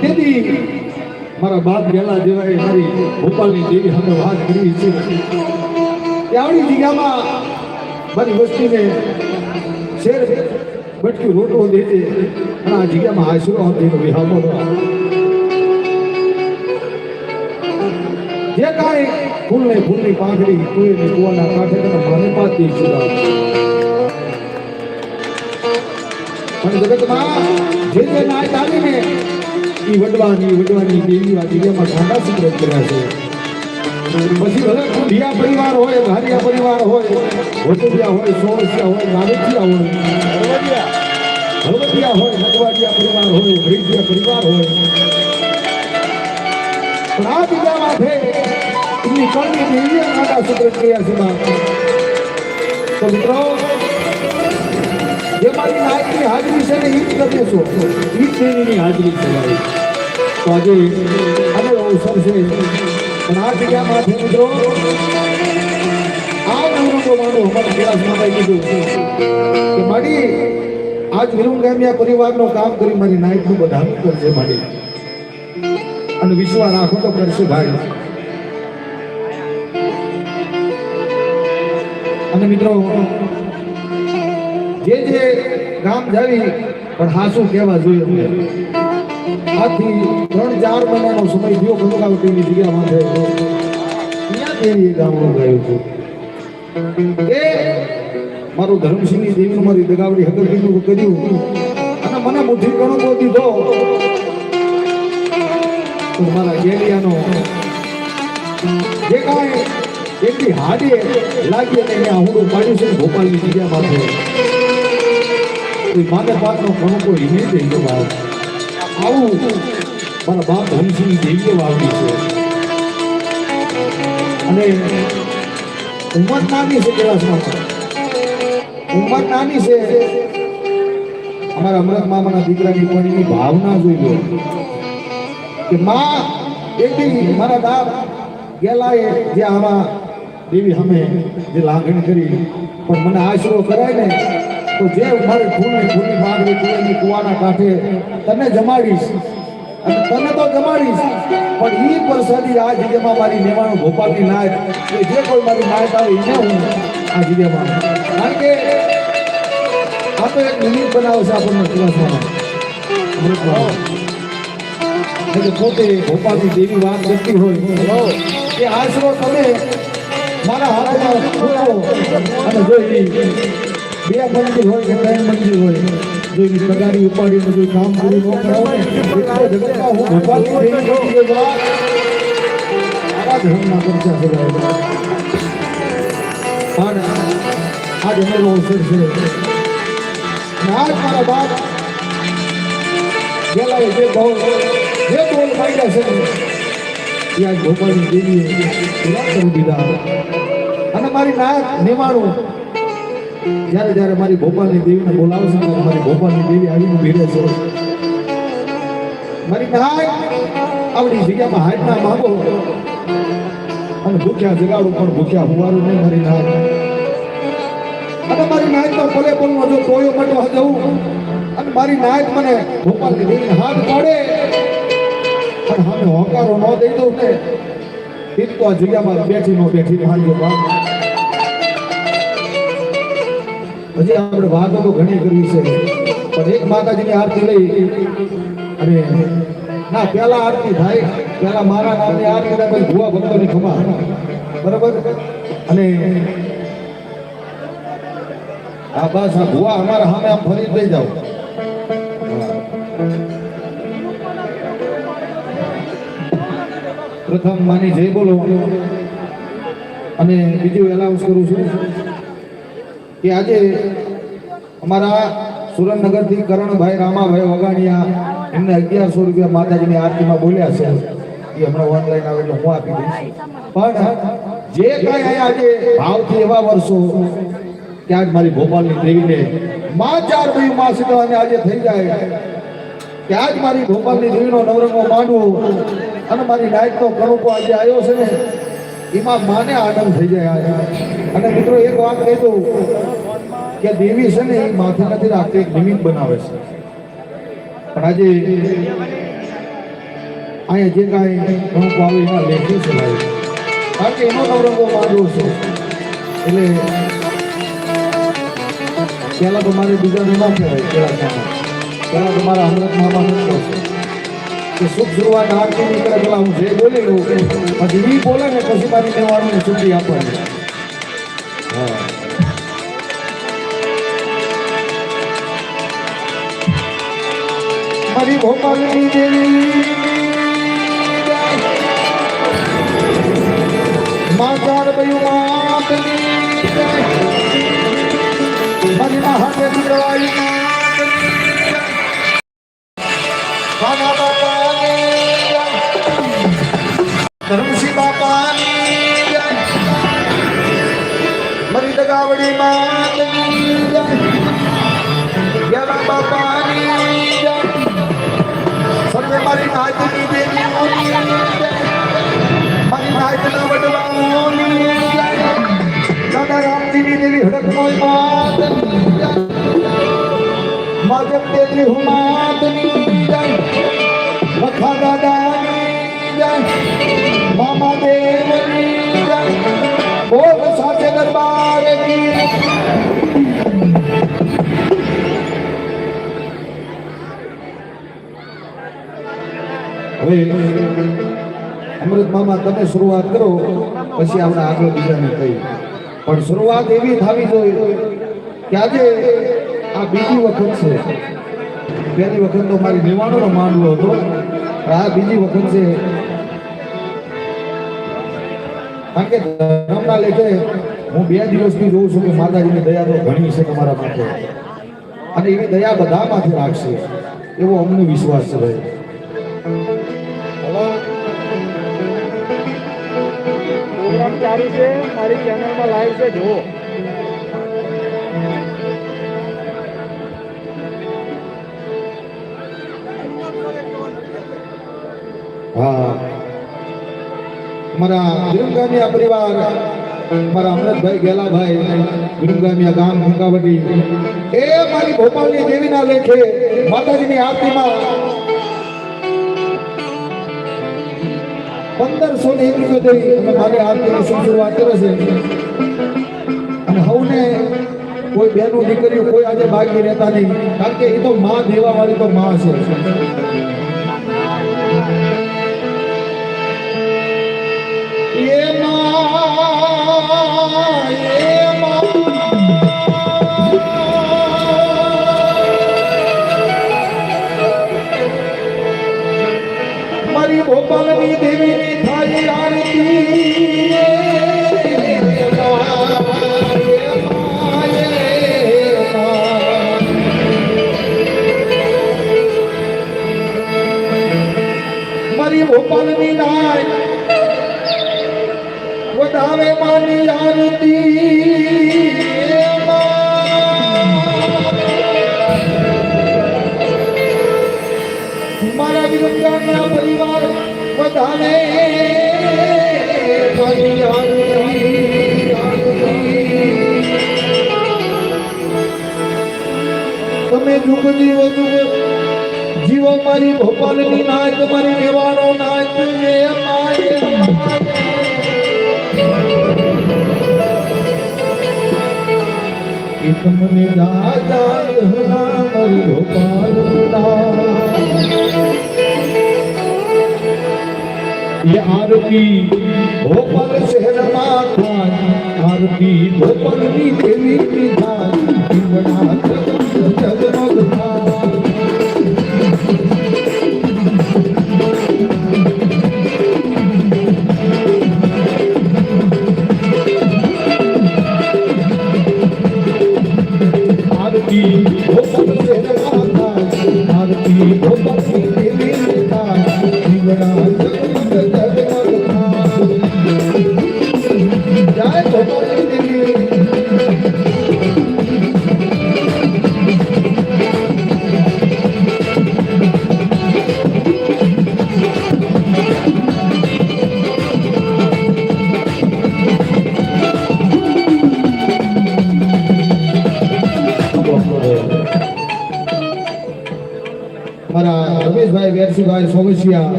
તેથી મારા બાપ ગયેલા જેવાએ મારી ભોપાલની દેવી સામે વાત કરી છે. ત્યાંની જગ્યામાં મારી વસ્તીને શેર બટકી રોટલો છે. અને આ જગ્યામાં આશરો આપીને વિહામો જે કાંઈ ફૂલને ફૂલની પાંખડી કુએની કુવાના કાંઠે માને પાતી સુરા પણ જગતમાં જે કર્યા છે પછી પરિવાર હોય ઘારિયા પરિવાર હોય વસુડિયા હોય સોળસિયા હોય નાગઠિયા હોય હળવદિયા હોય નગવાડિયા પરિવાર હોય ભરીજિયા પરિવાર હોય પણ આ કર્યા છે મિત્રો મારી નાયકની હાજરી છે ને ઈ જ તમે છો જ હાજરી છે મારી. તો આજે અને અવસર છે. પણ આ જગ્યામાં છે મિત્રો આ નવરંગો માનો અમારા ક્લાસમાં ભાઈ કીધું. કે માડી આજ વિરુંગામિયા પરિવારનું કામ કરી મારી નાયકનું બધાનું કરશે માડી. અને વિશ્વાસ રાખો તો કરશે ભાઈ. અને મિત્રો જે જે ગામ જાવી, પણ હાસુ કહેવા જોઈએ આથી ત્રણ ચાર મહિનાનો સમય થયો કંકાવટીની જગ્યામાં થયો ત્યાં એ ગામડું ગાયું હતું. એ મારું ધર્મસિંહની દેવીનું મારી દગાવડી હકરકીનું કર્યું. અને મને બુદ્ધિ બહુ દીધો. તો મારા ગેલિયાનો જે કાંઈ એટલી હાડીએ લાગી અને એને આહુડું પાડ્યું છે ને ભોપાલની જગ્યામાં છે કોઈ માને પાકનો ઘણો કોઈ નહીં બાપ આવું મારા બાપ ધનસિંહ દેવીએ વાવડી છે. અને ઉંમર નાની છે કેલાસમાં ઉંમર નાની છે. અમારા અમૃત મામાના દીકરાની કોઈની ભાવના જોઈ લો. કે માં એથી મારા બાપ ગેલાએ જે આમાં દેવી અમે જે લાગણી કરી, પણ મને આશરો કરાય ને તો જે મારી ફૂલની ફૂલની માગણી કુવાની કુવાના કાંઠે તને જમાડીશ. અને તને તો જમાડીશ. પણ એ પરસાદી આ જગ્યામાં મારી નેવાણું ભોપાલની નાયક. કે જે કોઈ મારી નાયક આવે એને હું આ જગ્યામાં. કારણ કે આ તો એક નિમિત્ત બનાવે છે આપણને એટલે પોતે ભોપાલની દેવી વાત કરતી હોય, કે આશરો તમે મારા હાથમાં અને જો ઈ બે મંદિર હોય કે ત્રણ મંદિર હોય, જો એની પગારી ઉપાડીને કોઈ કામ પૂરું ન કરાવો ને એટલે જગતમાં પણ આ અમારો અવસર છે. આજ મારા બાપ ગેલાએ જે બહુ જે માંગ્યા છે. ત્યાં ભોપાલની દેવીએ પૂરા કરી દીધા. અને મારી નાયક નિમાણું જ્યારે જ્યારે મારી ભોપાલની દેવીને બોલાવશે ત્યારે મારી ભોપાલની દેવી આવીને ભીડે છે. મારી ભાઈ, આવડી જગ્યામાં હાથ ના માગો. અને ભૂખ્યા જગાડું પણ ભૂખ્યા હુવારું નહીં, મારી નાયક અને મારી નાયક તો ભલે પણ જો કોયો મટવા જવું અને મારી નાયક મને ભોપાલની દેવીને હાથ પાડે. અને હવે હોકારો ન દઈ દઉં ને. એક તો આ જગ્યામાં બેઠી નો બેઠી હાંજો બાપ હજી આપણે વાતો ઘણી કરવી છે. પણ એક માતાજીની આરતી લઈ અને ના, પેલા આરતી થાય, પેલા મારા નામની આરતી થાય, પછી ભુવા ભક્તોની ખમા બરાબર? અને આ બસ, આ ભુવા અમારા સામે આમ ફરી લઈ જાઓ. પ્રથમ માની જય બોલો. અને બીજું એલાઉન્સ કરું છું. કે આજે અમારા સુરેન્દ્રનગરથી કરણભાઈ, રામાભાઈ વગાણિયા એમને અગિયારસો રૂપિયા માતાજીની આરતીમાં બોલ્યા છે. એ હમણાં ઓનલાઈન આવે એટલે હું આપી દઈશ. પણ જે કાંઈ આજે ભાવથી એવા વર્ષો કે આજ મારી ભોપાલની દેવીને માં ચાર ભાઈ માં સીધા આજે થઈ જાય કે આજ મારી ભોપાલની દેવીનો નવરંગો માંડવો અને મારી નાયકનો કણુકો આજે આવ્યો છે ને એમાં માને આડમ થઈ જાય અને મિત્રો, એક વાત કહી દઉં કે દેવી છે ને એ માથે નથી રાખતી, એક નિમિત્ત બનાવે છે. પણ આજે અહીંયા જે કાંઈ અમુક આવી એમાં લેખ્યું છે ભાઈ. કારણ કે એનો નવરંગો માંડવો છે. એટલે પહેલાં તો મારે બીજાને ના કહેવાય પેલા પહેલાં પહેલા તો મારા મામા નથી કે સુખ શરૂઆત આરતી નીકળે પેલા હું જે બોલી લઉં, પછી એ બોલે ને પછી મારી કહેવાનું છૂટી આપવાની. હા. મારી ભોપાલની દેવી માતાર બયું માતની મારી મહાદેવી દવાઈ મારી દગાવડી માતની જય. બાપાની જય. સર્વે મારી નાચની દેવીઓની જય. મારી નાચના વડવાઓની દેવી હડકમોય માતની જય. માજમ દેવી હુમાતની જય. લખા. મામા દેવની હવે અમૃત મામા, તમે શરૂઆત કરો, પછી આપણે આગળ બીજાને કહી. પણ શરૂઆત એવી થવી જોઈએ કે આજે આ બીજી વખત છે. પહેલી વખત તો મારી નિવાણોનો માંડવો હતો આ બીજી વખત છે. કારણ કે ધર્મના લેખે હું બે દિવસથી જોઉં છું કે માતાજીની દયા તો ઘણી છે તમારા માટે. અને એવી દયા બધામાંથી રાખશે, એવો અમને વિશ્વાસ છે પ્રોગ્રામ છે, મારી ચેનલમાં લાઈવ છે, જુઓ. હા. મારા વિરમગામિયા પરિવાર મારા અમૃતભાઈ ગેલાભાઈ, વિરમગામિયા ગામ ભૂકાવટી એ મારી ભોપાલની દેવીના લેખે માતાજીની આરતીમાં પંદરસો ને એક રૂપિયા દઈ અને મારી આરતીની શરૂઆત કરે છે. અને હવને કોઈ બહેનો દીકરીઓ કોઈ આજે બાકી રહેતા નહીં. કારણ કે એ તો માં દેવા વાળી તો માં છે. મારી ભોપાલની મારી ભોપાલની નાય વધારે માની આરતી. મારા વિરંગાના પરિવાર વધારે. તમે દુઃખ જીવો જીવો મારી ભોપાલની નાચ મારી દેવાનો નાચ એ નાચ તમને રાજા મારી ભોપાલ એ આરતી ભોપાલ શહેરમાં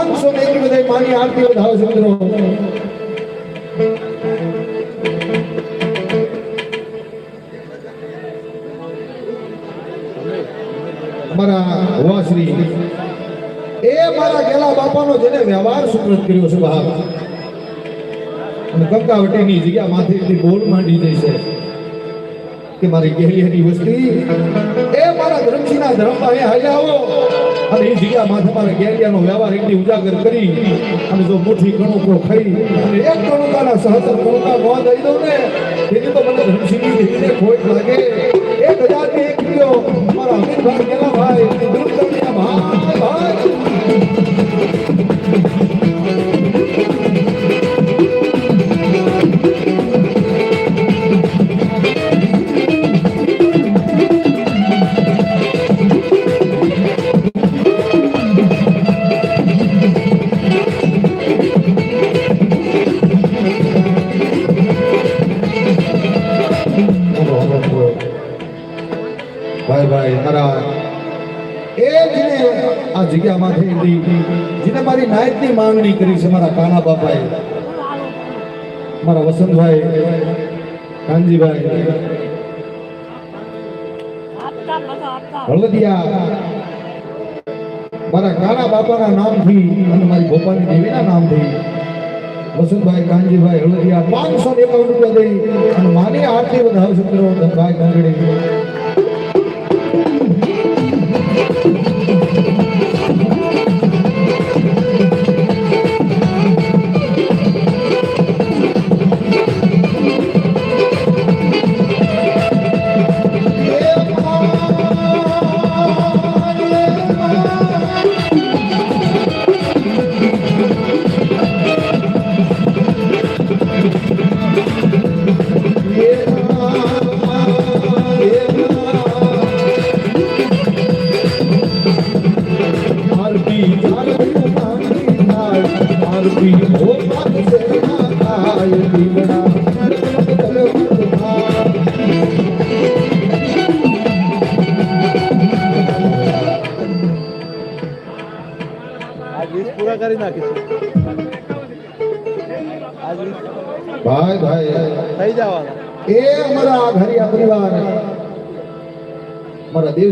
પાંચસો ને બધા માની આરતી વધાવો છે મિત્રો. વાસરી એ મારા ગેલા બાપાનો જેને વ્યવહાર સુપ્રત કર્યો છે ભાવ અને કંકાવટીની જગ્યા માથે બોલ માંડી છે કે મારી ગેલિયાની વસ્તી. એ મારા ધર્મસિંહના ધર્મમાં અહીંયા હાલ્યા આવો. અને એ જગ્યા માથે મારા ગેલિયાનો વ્યવહાર એટલી ઉજાગર કરી અને જો મુઠ્ઠી કણુકો ખાઈ અને એક કણુકાના સહસ્ત્ર કણુકા મોં દઈ દઉં ને તેથી તો મને ધર્મસિંહની દેવીને ખોટ લાગે. એક હજાર ને એક કિલો. મારા અમિતભાઈ ગેલા ભાઈ ભાઈ ભાઈ ભાઈ. નાયતની માંગણી કરી છે મારા કાના બાપાએ. મારા વસંતભાઈ, કાનજીભાઈ. હળદિયા. મારા કાના બાપાના નામથી અને મારી ગોપાની દેવીના નામથી વસંતભાઈ, કાનજીભાઈ, હળદિયા પાંચસો એકાવન રૂપિયા દઈ અને માની આરતી મિત્રો ધનભાઈ કાંગડી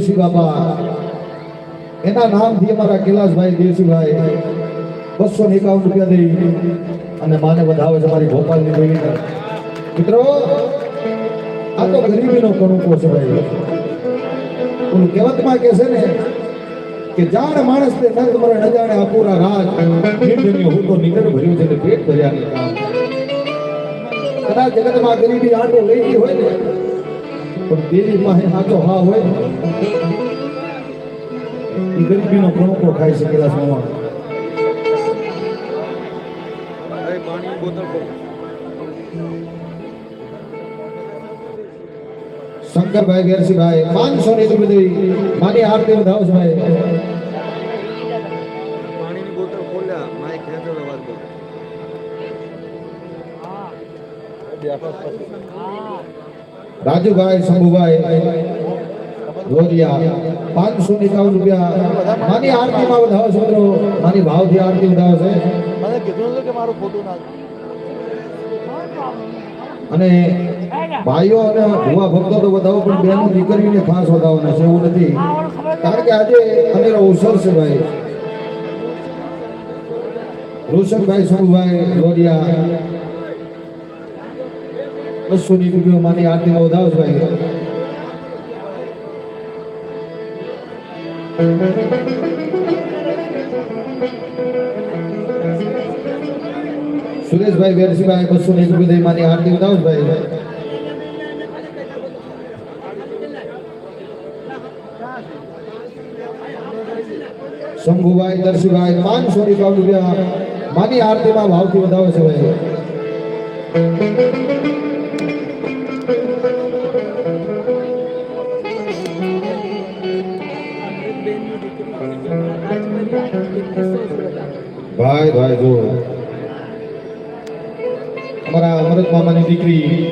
દેવસી બાબા એના નામથી અમારા કૈલાસભાઈ દેવસીભાઈ બસો ને એકાવન રૂપિયા દઈ અને માને વધાવે છે મારી ભોપાલની દેવીને મિત્રો, આ તો ગરીબીનો કણુકો છે ભાઈ. ઓલું કહેવતમાં કે ને કે જાણ માણસ તે નંદ મરે ન જાણે અપૂરા રાજ નિર્જન્ય હું તો નિગર ભર્યું છે પેટ ભર્યા કામ કદાચ જગતમાં ગરીબી આંટો લઈ ગઈ હોય ને પણ દેવી પાસે સાચો હા હોય ને એ ગરીબીનો કણકો ખાઈ શકેલા સોમાં અરે પાણીની બોતલ ખોલ. શંકરભાઈ વેરસીભાઈ પાંચસો ને એક બધી માની આરતી વધાવશે ભાઈ પાણીની બોતલ ખોલ્યા માઇક ખેંચેલો વાત કર રાજુભાઈ શંભુભાઈ પાંચસો એકાવન રૂપિયા. માની આરતીમાં વધાવશે મિત્રો. માની ભાવથી આરતી માં મને કીધું કે મારું ખોટું ના અને ભાઈઓ અને ભુવા ભક્તો તો વધાવો પણ બેનો દીકરીને ખાસ વધાવવાના છે એવું નથી. કારણ કે આજે અનેરો અવસર છે ભાઈ. રોશનભાઈ સોમભાઈ લોરિયા બસો ની રૂપિયો માની આરતીમાં ભાઈ. સુરેશભાઈ વેરસીભાઈ બસો ની રૂપિયા માની આરતી વધાવો છે ભાઈ. શંભુભાઈ દર્શીભાઈ પાંચસો ની રૂપિયા માની આરતીમાં ભાવથી વધાવે છે ભાઈ. મામાની દીકરી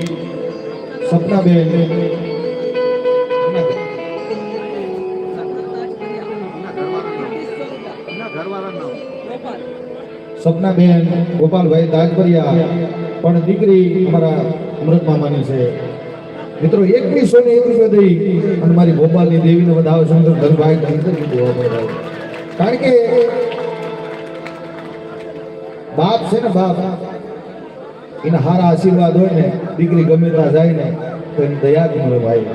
સપનાબેન. સપનાબેન ગોપાલભાઈ દાગપરિયા પણ દીકરી અમારા અમૃત મામાની છે. મિત્રો, એકવીસો ને એક રૂપિયા દઈ અને મારી ગોપાલની દેવીને વધાવે સુંદર ધનભાઈ કારણ કે બાપ છે ને બાપ. એના હારા આશીર્વાદ હોય ને, દીકરી ગમે ત્યાં જાય ને, તો એની દયા જ મળે ભાઈ.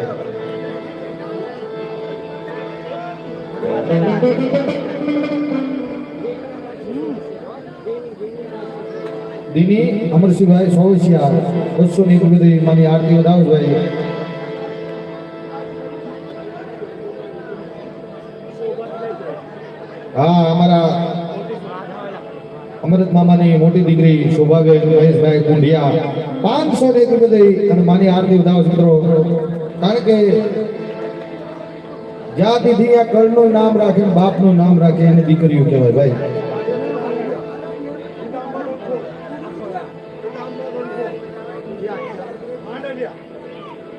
દિની અમરસિંહભાઈ સોવસિયા, બસો ની બધી મારી આરતી વધાવો ભાઈ. હા અમૃત મામાની મોટી દીકરી શોભાબેન મહેશભાઈ કુંડિયા પાંચસો એક રૂપિયા અને માની આરતી ઉદાવ મિત્રો કારણ કે જ્યાં દીધી કળનું નામ રાખે બાપનું નામ રાખે એને દીકરીઓ કહેવાય ભાઈ.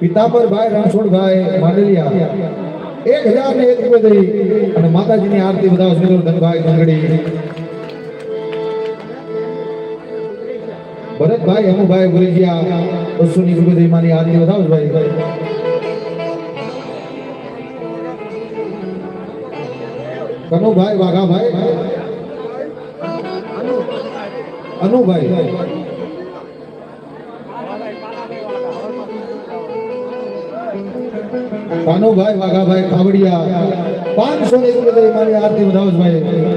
પિતાંબરભાઈ રણછોડભાઈ માંડલિયા. એક હજાર ને એક રૂપિયા અને માતાજીની આરતી બધા ધનભાઈ ગંગડી. ભરતભાઈ, અમુભાઈ ગયા બસો ની રૂપિયા માની આરતી વધાવો ભાઈ. કનુભાઈ, વાઘાભાઈ. અનુભાઈ. કાનુભાઈ, વાઘાભાઈ, ખાવડિયા. પાંચસો ની રૂપિયા મારી આરતી વધાવો ભાઈ.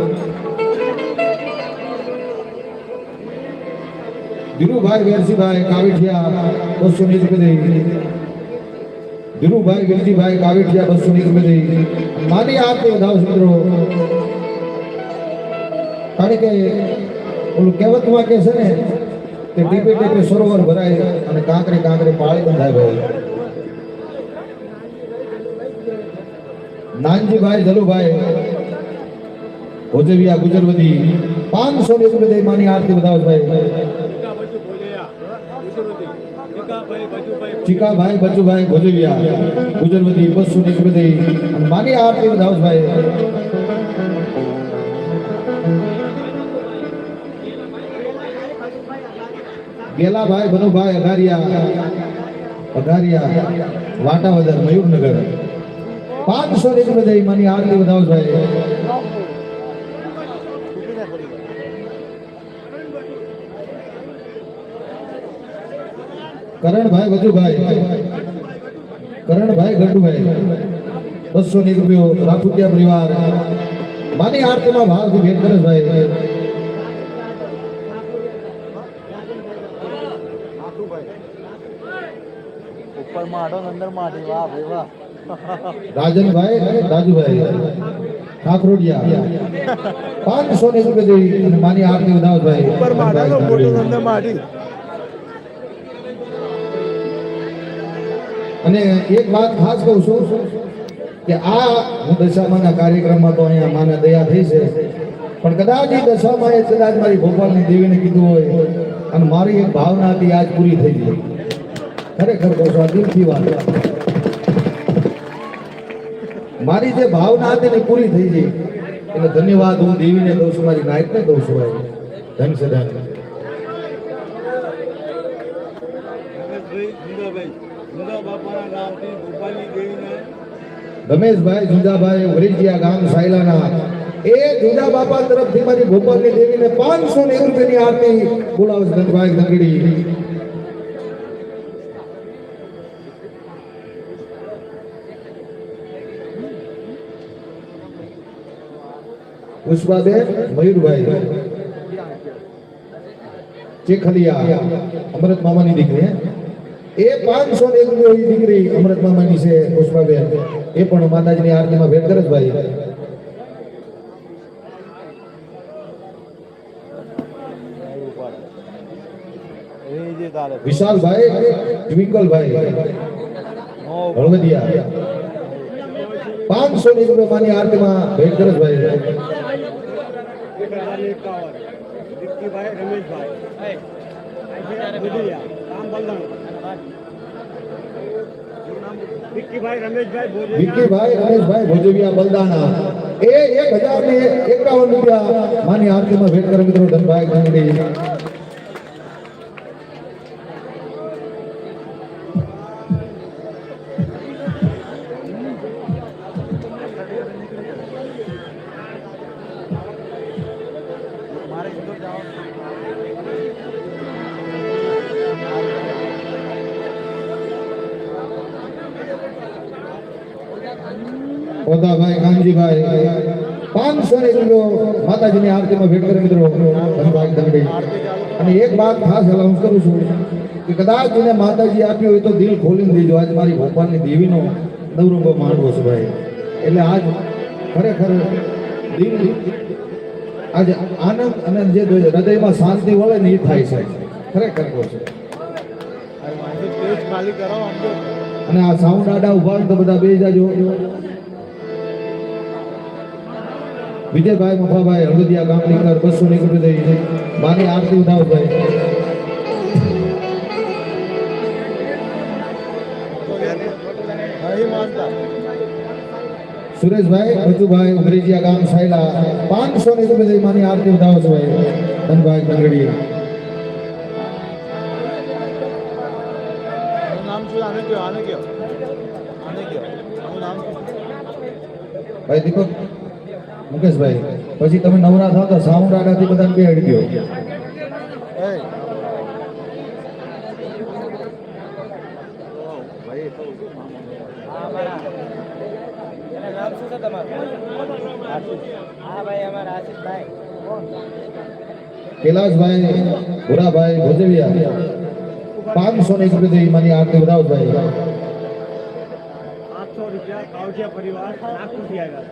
ધીરુભાઈ વેરસીભાઈ કાવીઠિયા બસો ની રૂપિયા દઈ ધીરુભાઈ વેરજીભાઈ કાવીઠિયા બસો ની રૂપિયા દઈ મારી આરતી વધાવો મિત્રો કારણ કે ઓલું કહેવતમાં કે છે ને કે ટીપે ટીપે સરોવર ભરાય અને કાંકરે કાંકરે પાળી બંધાય ભાઈ નાનજીભાઈ ધલુભાઈ ભોજવિયા ગુજરવતી પાંચસો ની રૂપિયા માની આરતી વધાવો ભાઈ ચીકાભાઈ બચુભાઈ ભોજવિયા ગુજરવતી બસો ની બધી માની આરતી વધાવો ભાઈ ગેલાભાઈ બનુભાઈ અઘારિયા અઘારિયા વાટાવદર, મયુરનગર. પાંચસો ની બધી માની આરતી વધાવો કરણભાઈ વધુભાઈ કરણભાઈ ગઢુભાઈ બસો ની રૂપિયો રાખુટિયા પરિવાર. માની આરતીમાં ભાગ ભેટ ભાઈ ઉપર અંદર વાહ ભાઈ વાહ. રાજનભાઈ રાજુભાઈ. ઠાકરોડિયા. પાંચસો ની રૂપિયા દઈ અને માની આરતી વધાવો ભાઈ ઉપર અંદર માઢી અને એક વાત ખાસ કહું છું કે આ હું દશામાના કાર્યક્રમમાં તો અહીંયા માને દયા થઈ છે. પણ કદાચ એ દશામાં એ કદાચ મારી ભોપાલની દેવીને કીધું હોય અને મારી એક ભાવના હતી, આજ પૂરી થઈ ગઈ. ખરેખર કહું છું, આ દિલથી વાત મારી જે ભાવના હતી ને પૂરી થઈ ગઈ. એટલે ધન્યવાદ, હું દેવીને દઉં છું, મારી નાયકને દઉં છું ધન છે ધન રમેશભાઈ જુંદાભાઈ જુંદા બાપાના નામથી ગોપાલની દેવીને રમેશભાઈ જુદાભાઈ વરીજિયા ગામ સાયલાના એ જુદા બાપા તરફથી મારી ગોપાલની દેવીને પાંચસો ને એક રૂપિયાની આરતી બોલાવે છે ધનભાઈ ગંગડી પુષ્પાબેન મયુરભાઈ ચેખલિયા અમૃત મામાની દીકરી હે? એ પાંચસો ને એક રૂપિયાની દીકરી અમૃત મામાની છે પુષ્પાબેન એ પણ માતાજીની આરતીમાં ભેટ કરે ભાઈ. વિશાલભાઈ ટ્વિંકલભાઈ હળવદિયા. પાંચસો ની રૂપિયાની આરતીમાં ભેટ કરે છે ભાઈ. રમેશભાઈ. વિક્કીભાઈ રમેશભાઈ ભોજવિયા બલદાણા. એ એક હજાર ને એકાવન રૂપિયા માની આરતીમાં ભેટ કરે મિત્રો, ધનભાઈ ગાંગડી કાનજીભાઈ પાંચસો ને રૂપિયો માતાજીની આરતીમાં ભેટ કરે મિત્રો. ધનભાઈ અને એક વાત ખાસ અનાઉન્સ કરું છું કે કદાચ જેને માતાજી આપ્યું હોય તો દિલ ખોલીને દેજો. આજ મારી ભગવાનની દેવીનો નવરંગો માંડવો છે ભાઈ. એટલે આજ ખરેખર દિલ આજે આનંદ અને જે હૃદયમાં શાંતિ વળે ને એ થાય છે. ખરેખર કહું છું. અને આ સાઉન્ડ આડા ઊભા તો બધા બે જાજો. વિજયભાઈ મફાભાઈ હળવદિયા ગામની કર બસો ની થઈ દઈ માની આરતી ઉઠાવભાઈ સુરેશભાઈ બચુભાઈ ઉમરેજીયા ગામ સાયલા. પાંચસો ની રૂપિયા માની આરતી ઉઠાવો છો ભાઈ. ધનભાઈ શું? ભાઈ દીપક મુકેશભાઈ, પછી તમે નવરા થાવ તો સાઉન્ડ બધા બધાને અમારા આશિષભાઈ કૈલાસભાઈ ભુરાભાઈ, ભોજવિયા, પાંચસો ની રૂપિયા મારી આરતી ઉધાવ આઠસો રૂપિયા કાવઠિયા પરિવાર નાગપુરથી આવ્યા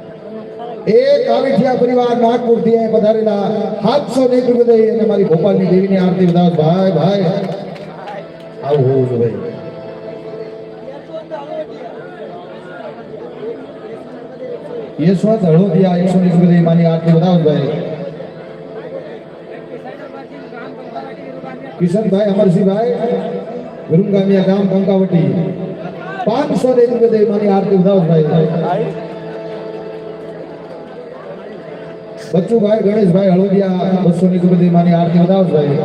એ પધારેલા સાતસો ને એક રૂપિયા દઈ અને મારી ભોપાલની દેવીની આરતી ઉધાવ ભાઈ ભાઈ. આવું હોવું ભાઈ યશવંત હળોદિયા એકસો ની રૂપિયા મારી આરતી ઉધાવ ભાઈ. કિશનભાઈ અમરસિંહભાઈ ગુરુગામિયા ગામ કંકાવટી પાંચસો ને એક દઈ માની આરતી ઉધાવ ભાઈ બચ્ચુભાઈ ગણેશભાઈ હળોદિયા બસો ની બધી માની આરતી વધાવ ભાઈ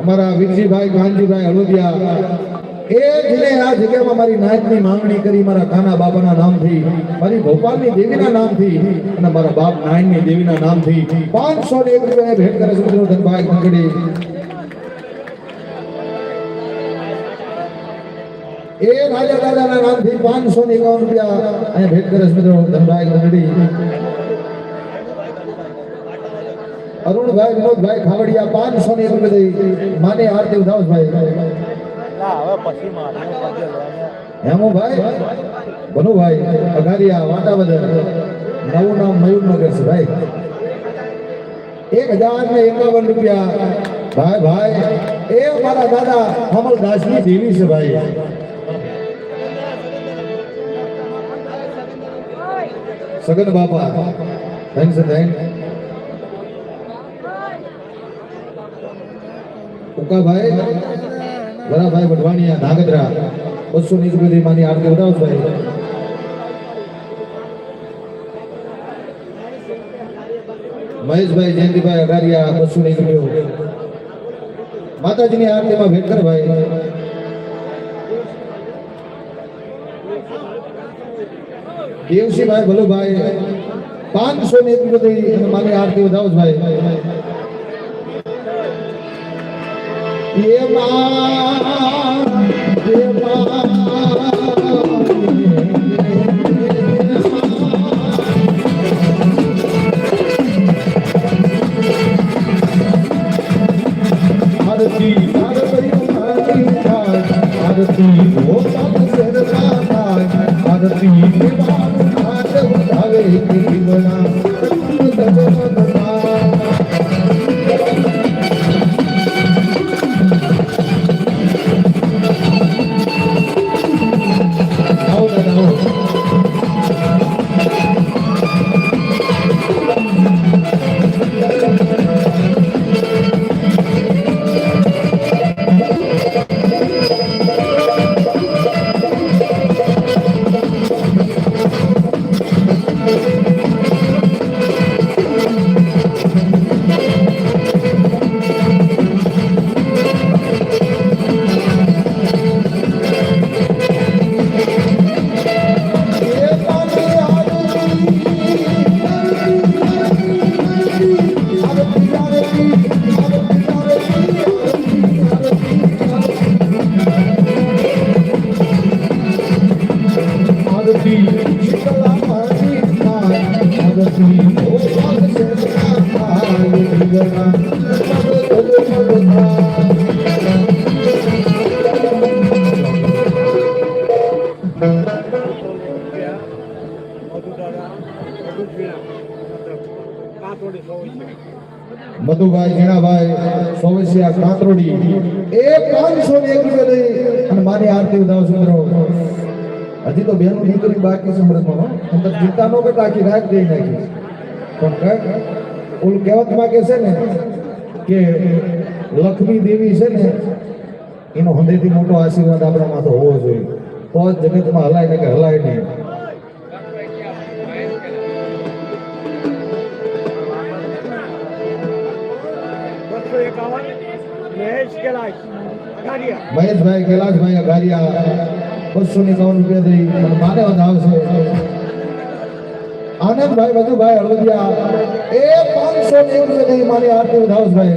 અમારા વીરજીભાઈ, ગાંધીભાઈ હળોદિયા એ જેને આ જગ્યામાં મારી નાયકની માંગણી કરી મારા કાના બાબાના નામથી, મારી ભોપાલની દેવીના નામથી અને મારા બાપ નાયણની દેવીના નામથી પાંચસો ને એક રૂપિયા ભેટ કરે છે મિત્રો ધનભાઈ કંગડી એ રાજા દાદાના નામથી પાંચસો ને એકાવન રૂપિયા અહીંયા ભેટ કરે છે મિત્રો ધનભાઈ ખંગડી અરુણભાઈ, વિનોદભાઈ ખાવડિયા પાંચસો ને એક રૂપિયા માને આરતી ઉધાવસભાઈ હેમુભાઈ ભનુભાઈ અઘારિયા, વાટાવદર, નવું નામ મયુરનગર છે ભાઈ. એક હજાર ને રૂપિયા. ભાઈ ભાઈ, એ છે ભાઈ. સગન બાપા થેન્ક્સ થેન્ક ઉકાભાઈ વરાભાઈ વઢવાણિયા, નાગદરા, બસો ની રૂપિયા માની આરતી ઉડાવ ભાઈ મહેશભાઈ જયંતિભાઈ અગારિયા બસો ની રૂપિયો માતાજીની આરતીમાં ભેટ કર ભાઈ. દેવસીભાઈ ભલુભાઈ, પાંચસો ની દઈ માની આરતી વધાવો ભાઈ એમાં મધુભાઈ જીણાભાઈ સોવેસિયા કાંતરોડી એ પાંચસો ને એક રૂપિયા લઈ અને મારી આરતી ઉદાવ સુંદરો હજી તો બેનું દીકરી બાકી છે મૃતમાં અંદર ચિંતા ન કરતા આખી રાખ દઈ નાખી. પણ ઓલું કહેવતમાં કે છે ને કે લક્ષ્મી દેવી છે ને, એનો હૃદયથી મોટો આશીર્વાદ આપણામાં તો હોવો જોઈએ. તો જ જગતમાં હલાય ને કે હલાય નહીં. મહેશભાઈ કૈલાસભાઈ અઘારિયા બસો ને એકાવન રૂપિયા દઈ અને માને વધાવશે આનંદભાઈ મધુભાઈ હળવદિયા એ પાંચસો ને એક રૂપિયા દઈ મારી આરતી વધાવશભાઈ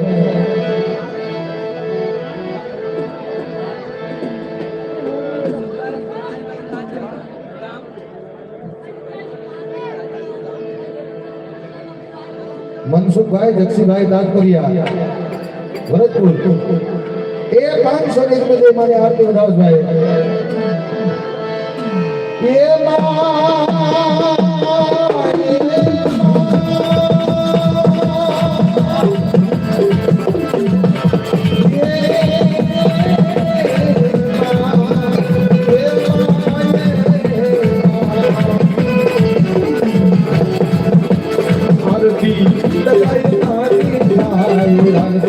મનસુખભાઈ જક્ષીભાઈ તાજપરિયા ભરતપુર એ પાંચસો ને એક રૂપિયા દઈ મારી આરતી વધાવશભાઈ એ આરતી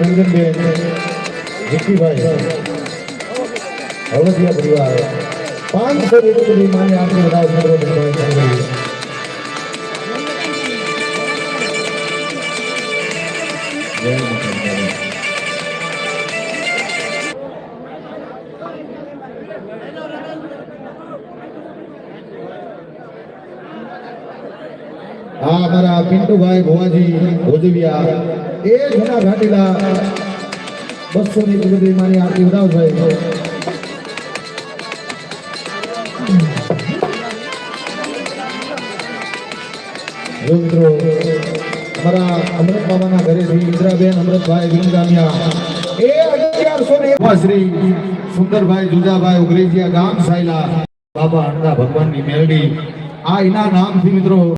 રંજનબેન વિક્કીભાઈ હળવદિયા પરિવાર પાંચસો રૂપિયા માની આપણે બધા સર્વજનભાઈ કરી આ અમારા પિન્ટુભાઈ ભુવાજી, ભોજવિયા, એ જૂના ઘાટીલા બસો ની બધી મારી આરતી અમારા અમૃત બાબાના ઘરેથી ઇન્દ્રાબેન, અમૃતભાઈ વિંગામિયા એ અગિયારસો ને સુંદરભાઈ જુજાભાઈ ઉગરેજીયા ગામ સાયલા. બાબા અણદા ભગવાનની મેલડી. આ એના નામથી મિત્રો